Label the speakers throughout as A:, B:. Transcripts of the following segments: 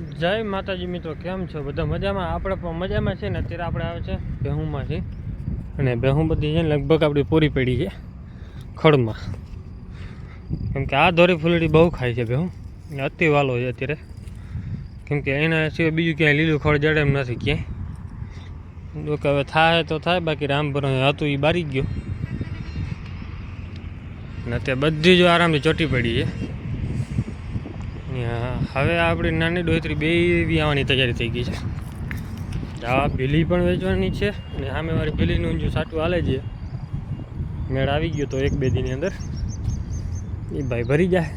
A: જય માતાજી મિત્રો, કેમ છો? બધા મજામાં? આપણે પણ મજામાં છે ને, અત્યારે આપણે આવે છે બેહુંમાંથી. અને બેહું બધી છે ને, લગભગ આપણી પૂરી પડી છે ખડમાં. કેમ કે આ દોરી ફૂલડી બહુ ખાય છે બેહું. અને અતિ વાલો છે અત્યારે. કેમ કે એના સિવાય બીજું ક્યાંય લીલું ખડ જડે એમ નથી ક્યાંય. જો કે હવે થાય તો થાય, બાકી રામભર હતું એ બારી ગયો. અને અત્યારે બધી જ આરામથી ચોટી પડી છે. હવે આપણી નાની ડોતરી બે બી આવવાની તૈયારી થઈ ગઈ છે. આ ભીલી પણ વેચવાની છે અને સામે વાળી ભીલીનું જો સાટું હાલે છે, મેળ આવી ગયો તો એક બે દીની અંદર. એ ભાઈ ભરી જાય.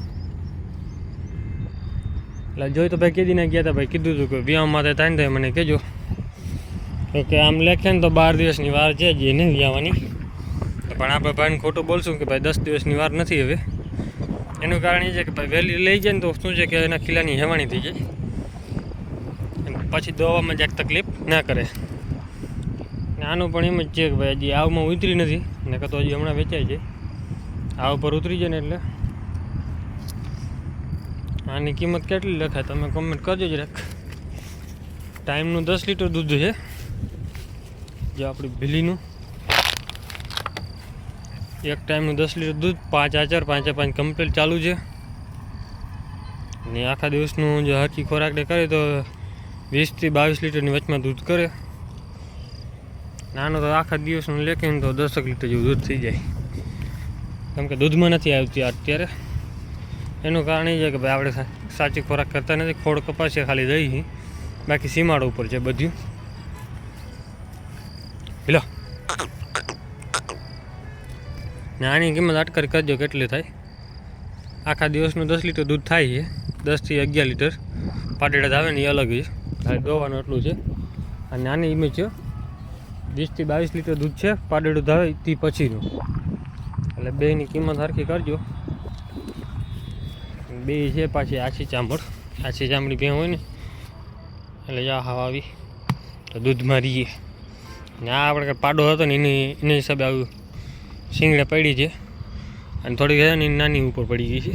A: એટલે જોઈ તો ભાઈ કીધી ને ગયા હતા ભાઈ, કીધું હતું કે વ્યામ માટે થાય ને મને કહેજો. કે આમ લેખે ને તો બાર દિવસની વાર છે જ એને વ્યાવાની. પણ આપણે ભાઈને ખોટું બોલશું કે ભાઈ દસ દિવસની વાર નથી હવે. એનું કારણ એ છે કે ભાઈ વહેલી લઈ જાય ને તો શું છે કે એના ખીલાની હેવાણી થઈ જાય. પછી દોવામાં જ્યાંક તકલીફ ના કરે. ને આનું પણ એમ જ છે કે ભાઈ હજી આવમાં ઉતરી નથી ને તો હજી હમણાં વેચાય છે. આવ પર ઉતરી જાય ને એટલે. આની કિંમત કેટલી લખાય તમે કોમેન્ટ કરજો જ રાખ ટાઈમનું દસ લીટર દૂધ છે. જે આપણી ભીલીનું. એક ટાઈમનું દસ લીટર દૂધ, પાંચ આચાર, પાંચે પાંચ કમ્પ્લીટ ચાલુ છે. ને આખા દિવસનું જો હરકી ખોરાકને કરે તો વીસથી બાવીસ લીટરની વચમાં દૂધ કરે. નાનો તો આખા દિવસનું લેખીને તો દસક લીટર જેવું દૂધ થઈ જાય. કેમ કે દૂધમાં નથી આવતી અત્યારે. એનું કારણ એ છે કે ભાઈ, આપણે સાચી ખોરાક કરતા નથી. ખોળ છે ખાલી દહીં. બાકી સીમાડો ઉપર છે બધું. લો ને આની કિંમત અટકર કરજો કેટલી થાય. આખા દિવસનું દસ લીટર દૂધ થાય છે. દસથી અગિયાર લીટર. પાટેડા આવે ને એ અલગ છે. આ દોવાનું એટલું છે. અને આની ઇમેજ છે. વીસથી બાવીસ લીટર દૂધ છે. પાટેડું ધાવે તે પછીનું. એટલે બેની કિંમત સરખી કરજો બે છે પાછી આછી ચામડ. આછી ચામડી બે હોય ને, એટલે જા હવા આવી. તો દૂધમાં રહીએ. ને આ આપણે પાડો હતો ને એની એના હિસાબે આવ્યું. શીંગડે પડી છે. અને થોડીક છે ને નાની ઉપર પડી ગઈ છે.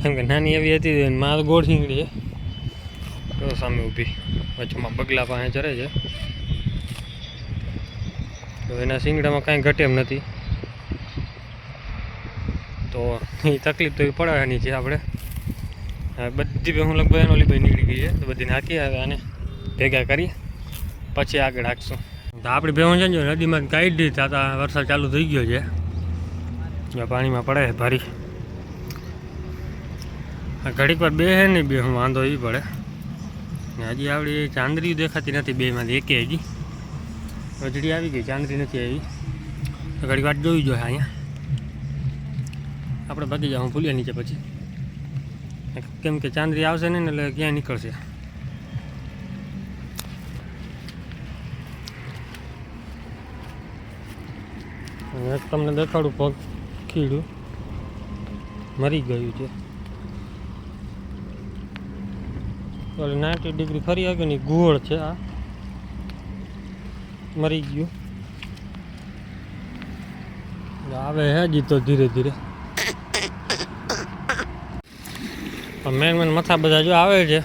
A: કેમ કે નાની એવી હતી માર ગોળ શીંગડી છે. તો સામે ઊભી. વચમાં બગલા પાસે ચરે છે. તો એના શીંગડામાં કાંઈ ઘટે એમ નથી. તો એ તકલીફ તો એ પડવાની છે આપણે. બધી ભાઈ હું લગભગ એનો લીધી નીકળી ગઈ છે. તો બધી નાખી આવે અને ભેગા કરી પછી આગળ હાંકશું. આપણી ભેહું છે ને નદીમાં કાઢી દીધી હતા વરસાદ ચાલુ થઈ ગયો છે. ત્યાં પાણીમાં પડે ભારી. ઘડીક વાર બે હે ને બે, હું વાંધો એ પડે. હજી આપણી ચાંદરી દેખાતી નથી બેમાંથી એકે હજી. વજડી આવી ગઈ, ચાંદરી નથી આવી. તો ઘડીક વાર જોઈ જોઈએ અહીંયા. આપણે ભાગી જાઉં ભૂલ્યા નીચે પછી. કેમ કે ચાંદરી આવશે ને એટલે ક્યાંય નીકળશે. તમને દેખાડું પગ ખીડું મરી ગયું છે. નાઇન્ટી ડિગ્રી ફરી આવ્યું ને ગોળ છે આ. મરી ગયું. આવે હે હજી તો ધીરે ધીરે. મેન મેન મથા બધા જો આવે છે.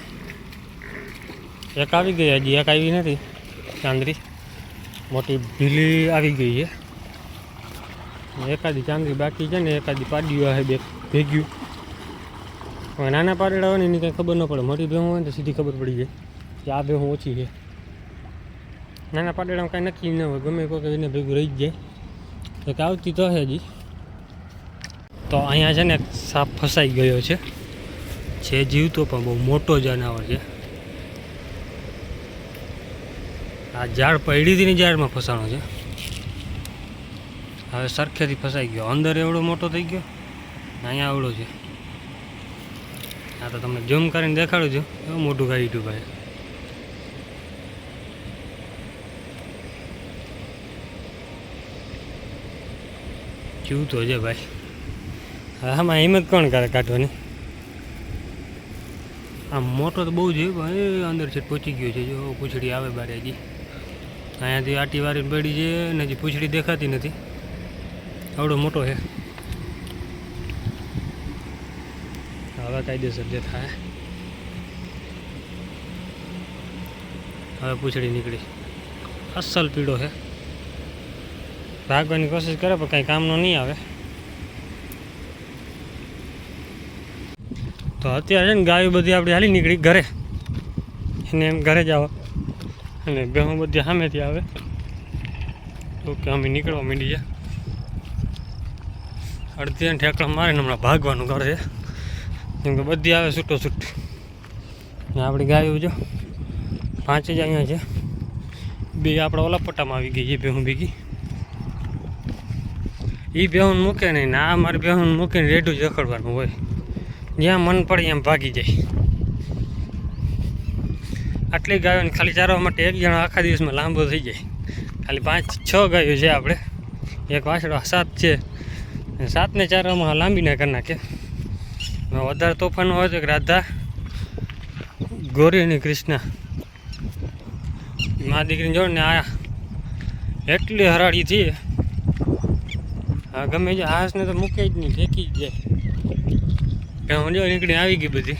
A: એક આવી ગઈ હજી, એક આવી નથી. ચાંદરી. મોટી ભીલી આવી ગઈ છે. એકાદી ચાંદરી બાકી છે ને એકાદી પાડીઓ છે બે ભેગ્યું. હવે નાના પાડેડા એની કંઈ ખબર ન પડે. મોટી ભેહું હોય ને તો સીધી ખબર પડી જાય કે આ ભેહું ઓછી છે. નાના પાડેડામાં કાંઈ નક્કી ન હોય. ગમે કોઈ એને ભેગું રહી જ જાય. તો આવતી તો છે હજી તો અહીંયા છે ને સાપ ફસાઈ ગયો છે. જે જીવતો પણ બહુ મોટો જનાવર છે. આ ઝાડ પડી હતી ને ઝાડમાં ફસાણો છે. હવે સરખેથી ફસાઈ ગયો. અંદર એવડો મોટો થઈ ગયો અહીંયા આવડો છે. હા તો તમને ઝૂમ કરીને દેખાડું છું. એવું મોટું કાઢ્યું ભાઈ જીવતો છે ભાઈ. હવે આમાં હિંમત કોણ કરે કાઢવાની? આમ મોટો તો બહુ છે ભાઈ અંદર છે પહોંચી ગયો છે. જો પૂછડી આવે બારે હજી. અહીંયાથી આટી વારી પડી છે ને હજી પૂંછડી દેખાતી નથી. આવડો મોટો છે. હવે કાયદેસર જે થાય. હવે પૂછડી નીકળી. અસલ પીળો છે. ભાગવાની કોશિશ કરે પણ કાંઈ કામનો નહીં આવે. તો અત્યારે છે ને ગાયો બધી આપણી હાલી નીકળી ઘરે. એને એમ ઘરે જાઓ અને બેહું બધી સામેથી આવે. ઓકે અમે નીકળવા માંડી છે અડધી ઠેકડા મારીને હમણાં ભાગવાનું ઘર. છે કેમ કે બધી આવે છૂટો છૂટ. ને આપણી ગાયો જો પાંચ જ અહીંયા છે. બે આપણે ઓલા પટ્ટામાં આવી ગઈ, એ બેહું ભેગી. એ બેહું મૂકે નહીં આ મારી બેહું મૂકીને રેડું જ રખડવાનું હોય. જ્યાં મન પડે એમ ભાગી જાય. આટલી ગાયોને ખાલી ચારવા માટે એક જણો આખા દિવસમાં લાંબો થઈ જાય. ખાલી પાંચ છ ગાયો છે આપણે. એક વાછડો સાત છે. સાતને ચારવામાં લાંબી ના કરી નાખે. વધારે તોફાન હોય તો રાધા ગોરી અને કૃષ્ણ. મા દીકરીને જોડે ને આ એટલી હરાળી થઈ હા ગમે છે, હાસને તો મૂકે જ નહીં, ફેંકી જ જાય. હું જો નીકળી આવી ગઈ બધી.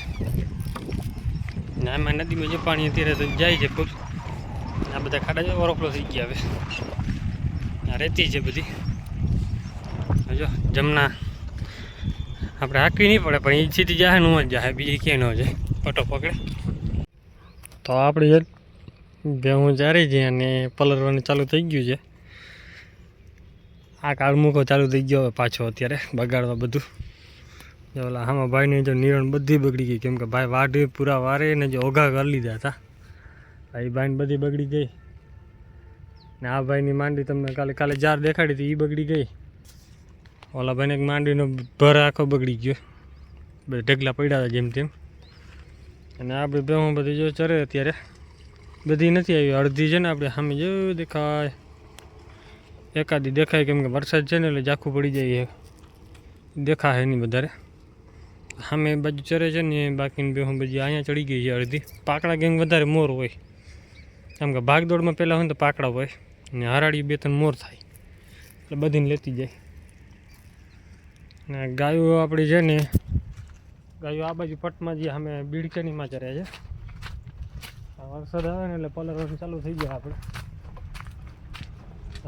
A: ને આમાં નદીમાં જે પાણી અત્યારે તો જાય છે ખૂબ. આ બધા ખાડા જે ઓરફલો થઈ ગયા હવે. આ રેતી છે બધી. જો, જમના. આપણે હાંકવી નહીં પડે, પણ એ સીધી જાય નું જ જાય બીજી ક્યાંય ન જાય. પટો પકડે. તો આપણે ઘઉં ચારી છે અને પલરવાનું ચાલુ થઈ ગયું છે. આ કાળ મૂકો ચાલુ થઈ ગયો પાછો અત્યારે બગાડવા બધું. જો ઓલા આમાં ભાઈને જો નિરણ બધી બગડી ગઈ, કેમ કે ભાઈ વાઢે, પૂરા વારે ને જો ઓઘા કરી લીધા હતા. ભાઈ ભાઈને બધી બગડી ગઈ. ને આ ભાઈની માંડી તમને કાલે કાલે જાર દેખાડી હતી એ બગડી ગઈ. ઓલા ભાઈને એક માંડીનો ભર આખો બગડી ગયો. બધા ઢગલા પડ્યા હતા જેમ તેમ. અને આપણે બેહું બધી જો ચરે અત્યારે. બધી નથી આવી. અડધી છે ને આપણે સામે જેવું દેખાય. એકાદી દેખાય કેમ કે વરસાદ છે ને એટલે ઝાખું પડી જાય દેખાય નહીં વધારે. સામે બાજુ ચરે છે ને બાકીની બેહું બધી અહીંયા ચડી ગઈ છે અડધી. પાકડા ગેંગ વધારે મોર હોય. કેમ કે ભાગદોડમાં પહેલાં હોય ને તો પાકડા હોય. ને હરાળી બે ત્રણ મોર થાય. એટલે બધીને લેતી જાય. ને ગાયો આપણી છે ને, ગાયો આ બાજુ પટમાં જે અમે બીડકેનીમાં ચરે છે. વરસાદ આવે ને એટલે પલરવાનું ચાલુ થઈ જાય આપણે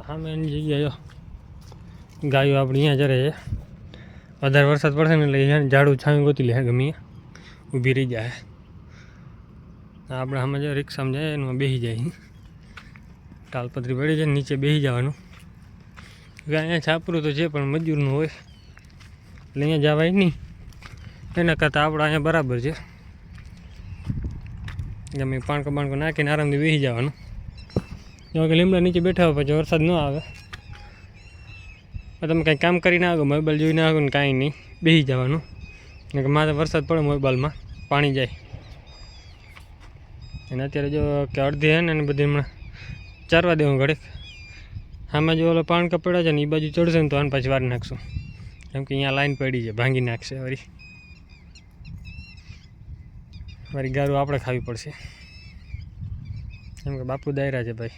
A: સામે એની જગ્યાએ ગાયો આપણી અહીંયા ચરે છે. વધારે વરસાદ પડશે ને એટલે અહીંયા ઝાડું છાંયું ગોતી લે ગમે ઊભી રહી જાય. આપણે આમાં જે રિક્ષામાં જાય એમાં બેસી જાય ટાલપત્રી પડી જાય નીચે બેસી જવાનું. ગાય અહીંયા છાપરું તો છે પણ મજૂરનું હોય. એટલે અહીંયા જવાય નહીં. એના કરતાં આપણે અહીંયા બરાબર છે. ગમે પાણકો બાણકો નાખીને આરામથી બેસી જવાનું. જો કે લીમડા નીચે બેઠા હોય પછી વરસાદ ન આવે. તમે કંઈ કામ કરીને આવો મોબાઈલ જોઈને આવો ને કાંઈ નહીં. બેસી જવાનું. કે મારે વરસાદ પડે મોબાઈલમાં. પાણી જાય. અને અત્યારે જો કે અડધી હે ને એને બધી હમણાં ચારવા દેવું ઘડીક. આમાં જો ઓલો પાણ કપડા છે ને એ બાજુ ચડશે ને તો આને પછી વાર નાખશું. કેમ કે અહીંયા લાઈન પડી છે, ભાંગી નાખશે વળી. મારી ગારું આપણે ખાવી પડશે. કેમ કે બાપુ દાયરા છે ભાઈ.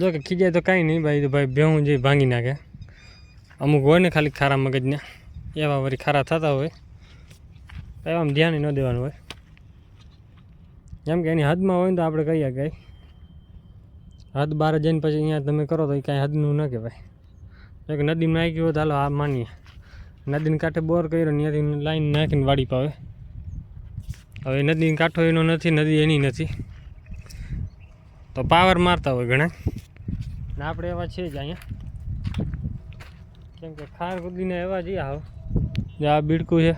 A: જો કે ખીજાય તો કાંઈ નહીં ભાઈ, તો ભાઈ ભેહું જે ભાંગી નાખે. અમુક હોય ને ખાલી ખારા મગજના. એવા વળી ખારા થતા હોય. તો એવામાં ધ્યાન ન દેવાનું હોય. જેમ કે એની હદમાં હોય ને તો આપણે કહીએ કે હદ બહાર જઈને પછી અહીંયા તમે કરો તો એ કાંઈ હદનું ન કહેવાય. જો કે નદીમાં હોય તો હાલો આ માનીએ. નદીને કાંઠે બોર કર્યો ત્યાંથી લાઈન નાખીને વાડી પાવે. હવે નદીને કાંઠો એનો નથી, નદી એની નથી. તો પાવર મારતા હોય ઘણા. ને આપણે એવા છે જ અહીંયા. કેમ કે ખાર કુદીને એવા જ આવ જે, આ બીડકું છે.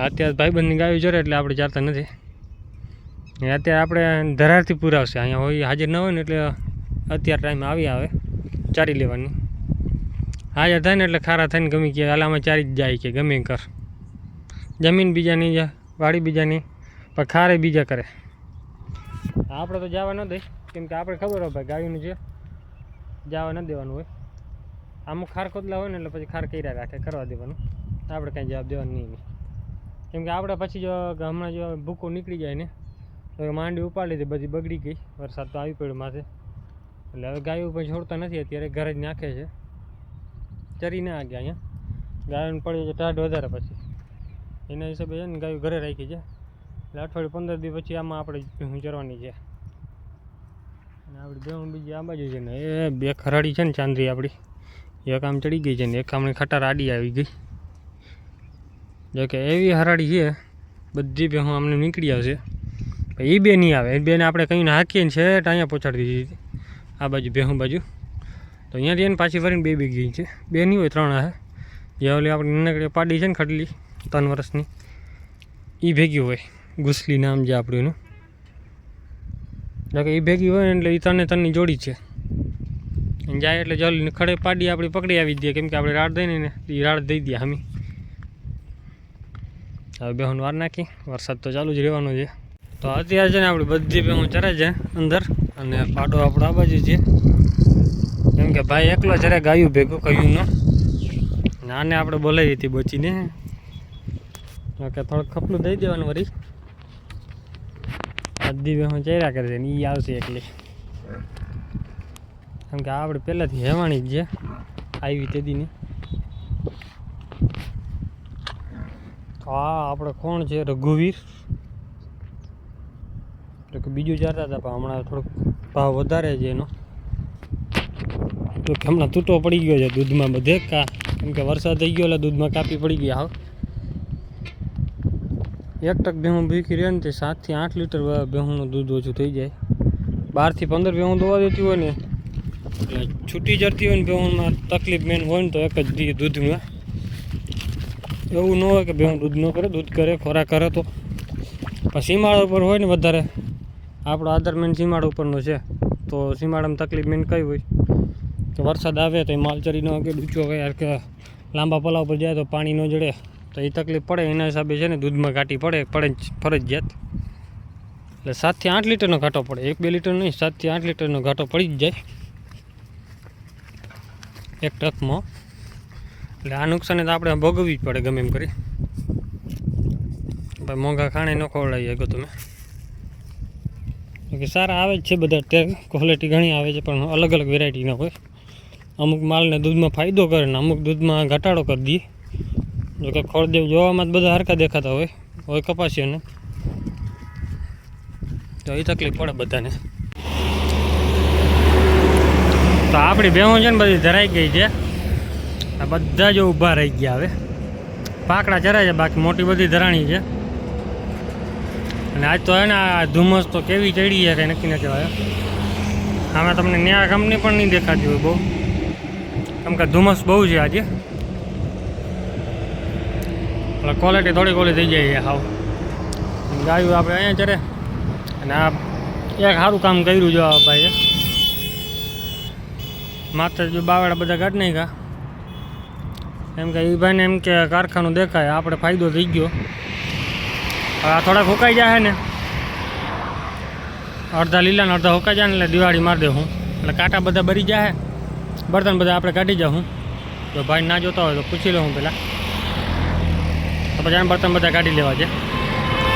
A: અત્યારે ભાઈબંધની ગાયું જરે એટલે આપણે ચાલતા નથી. અત્યારે આપણે ધરારથી પુરાવશે. અહીંયા હોય, હાજર ન હોય ને એટલે અત્યારે ટાઈમ આવી આવે. ચારી લેવાની. હાજર થાય ને એટલે ખારા થઈને ગમે કે આલામાં ચારી જ જાય કે ગમે કર. જમીન બીજાની છે વાડી બીજાની પણ ખારે બીજા કરે. આપણે તો જવા ન દઈ કેમ કે આપણે ખબર હોય ભાઈ, ગાયોનું છે જવા ન દેવાનું હોય. અમુક ખાર ખોદલા હોય ને એટલે પછી ખાર કર્યા રાખે, કરવા દેવાનું. આપણે કાંઈ જવાબ દેવાનું નહીં કેમ કે આપણે પછી જો હમણાં જો ભૂકો નીકળી જાય ને, તો માંડી ઉપાડી હતી બધી બગડી ગઈ. વરસાદ તો આવી પડ્યો માથે. એટલે હવે ગાયો પણ છોડતા નથી, અત્યારે ઘરે જ નાખે છે. ચરી ના ગયા અહીંયા. ગાયોને પડી છે ટાઢ વધારે પછી. એના હિસાબે છે ને ગાયો ઘરે રાખી છે. એટલે અઠવાડિયું પંદર દિવસ પછી આમાં આપણે ચરવાની છે. અને આપણી ભેહું બીજી આ બાજુ છે ને, એ બે ખરાડી છે ને ચાંદરી આપણી. એક આમ ચડી ગઈ છે ને, એક આમની ખટાર આડી આવી ગઈ. જોકે એવી હરાડી છે, બધી ભેહું અમને નીકળી આવશે. એ બે નહીં આવે. એ બેને આપણે કહીને હાકીએ ને છે અહીંયા પહોંચાડી દીધી આ બાજુ, ભેહું બાજુ. તો અહીંયાથી એને પાછી ફરીને બે ગઈ છે. બે નહીં હોય ત્રણ હે જે ઓલી આપણે નાનકડી પાડી છે ને ખટલી, ત્રણ વર્ષની એ ભેગી હોય. ગુસલી નામ જે આપણું એનું. જોકે એ ભેગી હોય એટલે એ ત્રણે ત્રણની જોડી છે. જાય એટલે જલ્દી ખડે પાડી આપણી પકડી આવી દઈએ કેમ કે આપણે રાડ દઈને ને એ રાડ દઈ દઈએ હમી. હવે બેહુન વાર નાખી. વરસાદ તો ચાલુ જ રહેવાનો છે. તો અત્યારે છે ને આપણી બધી બેહું ચરે છે અંદર. અને પાડો આપણો આ બાજુ છે. કેમ કે ભાઈ એકલો ચરે ગાયું ભેગું કહ્યું ન. નાને આપણે બોલાવી હતી બચીને. કે થોડુંક ખપલું દઈ દેવાનું વરી. બધી હું ચર્યા કરે છે ને એ આવશે એકલી કેમ કે આપણે પહેલાંથી હેવાણી જ છે. આવી તેદીની આ આપણે કોણ છે? રઘુવીર. બીજું ચાલતા હતા પણ હમણાં થોડોક ભાવ વધારે છે એનો. તો કે હમણાં તૂટો પડી ગયો છે દૂધમાં બધે કા. કેમ કે વરસાદ થઈ ગયો એટલે દૂધમાં કાપી પડી ગઈ હાવ એક ટક ભેહું ભીખી રહે ને તે સાતથી આઠ લીટર ભેહુંનું દૂધ ઓછું થઈ જાય. બારથી પંદર ભેહું દોવા દેતી હોય ને, એટલે છૂટી જતી હોય ને ભેહુંમાં તકલીફ મેન હોય ને તો એક જ દી દૂધમાં. એવું ન હોય કે ભેહું દૂધ ન કરે, દૂધ કરે, ખોરાક કરે તો. પણ સીમાડા ઉપર હોય ને વધારે, આપણો આધાર મેન સીમાડા ઉપરનો છે. તો સીમાડામાં તકલીફ મેન કઈ હોય? કે વરસાદ આવે તો એ માલચરી ન કે ડૂચો હોય કે લાંબા પલાવ પર જાય તો પાણી ન જડે. તો એ તકલીફ પડે, એના હિસાબે છે ને દૂધમાં ઘાટી પડે પડે ફરજિયાત. એટલે સાતથી આઠ લીટરનો ઘાટો પડે. એક બે લીટર નહીં સાતથી આઠ લીટરનો ઘાટો પડી જ જાય. એક ટ્રકમાં. એટલે આ નુકસાને તો આપણે ભોગવવી જ પડે ગમે એમ કરી. ભાઈ મોંઘા ખાણે ન ખવડાવી શકો તમે. કે સારા આવે જ છે બધા ક્વોલિટી ઘણી આવે છે, પણ અલગ અલગ વેરાયટીના હોય. અમુક માલને દૂધમાં ફાયદો કરે ને અમુક દૂધમાં ઘટાડો કરી દઈએ જો કે ખોળદેવ જોવામાં જ બધા હરકા દેખાતા હોય હોય કપાસીઓને તો એ તકલીફ પડે બધાને. તો આપણી ભેહું છે ને બધી ધરાઈ ગઈ છે. આ બધા જો ઊભા રહી ગયા હવે. પાકડા ચરાય છે, બાકી મોટી બધી ધરાણી છે. અને આજ તો એને આ ધુમ્મસ તો કેવી ચડી છે, કંઈ નક્કી ન કહેવાય. આમાં તમને ન્યા કંપની પણ નહીં દેખાતી હોય બહુ. કેમ કે ધુમ્મસ બહુ છે આજે. એટલે ક્વોલિટી થોડી ઓલી થઈ જાય છે હાવ. ગાયું આપણે અહીંયા ચરે અને આ એક સારું કામ કર્યું જો આ ભાઈએ. માથે જો બાવડા બધા કાઢ કા એમ કે એ ભાઈને એમ કે કારખાનું દેખાય, આપણે ફાયદો થઈ ગયો. આ થોડાક હુકાઈ જાય ને. અડધા લીલા ને અડધા હુકાઈ જાય ને એટલે દિવાળી મારી દે હું. એટલે કાંટા બધા બરી જાય. બર્તન બધા આપણે કાઢી જાઉં જો ભાઈ ના જોતા હોય તો પૂછી લઉં પહેલાં. તો પછી બર્તન બધા કાઢી લેવા છે.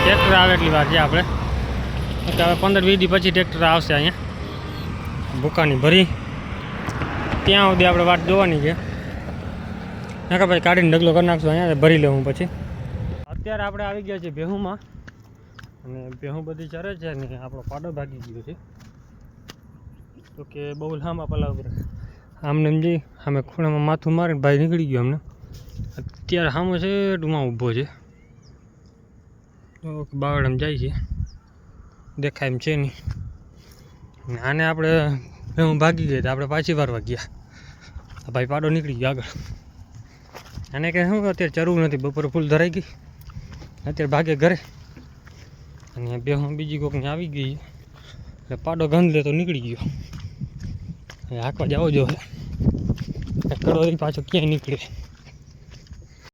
A: ટ્રેક્ટર આવે એટલી વાર છે આપણે. એટલે હવે પંદર વીસ દી પછી ટ્રેક્ટર આવશે અહીંયા. ભૂકાની ભરી. ત્યાં સુધી આપણે વાટ જોવાની છે. નાકા ભાઈ કાઢીને ઢગલો કરી નાખશું અહીંયા ભરી લેવું પછી. અત્યારે આપણે આવી ગયા છીએ ભેહુમાં. અને ભેહું બધી ચરે છે ને આપણો પાડો ભાગી ગયો છે. તો કે બહુ લાંબા પલાવ આમને એમ જઈ સામે ખૂણામાં માથું મારીને ભાઈ નીકળી ગયો અમને. અત્યારે સામો છે, ડુમાં ઊભો છે. તો બાવડમ જાય છે. દેખાય એમ છે નહીં. આને આપણે ભેહું ભાગી તો આપણે પાછી વારવા ગયા. આ ભાઈ પાડો નીકળી ગયો આગળ. આને કે શું, અત્યારે ચરવું નથી, બપોરે ફૂલ ધરાઈ ગઈ. અત્યારે ભાગે ઘરે. અને બે હું બીજી કોકની આવી ગઈ એટલે પાડો ગંધ લે તો નીકળી ગયો. હવે જવો જોઈએ જો. કડો પાછો ક્યાંય નીકળે.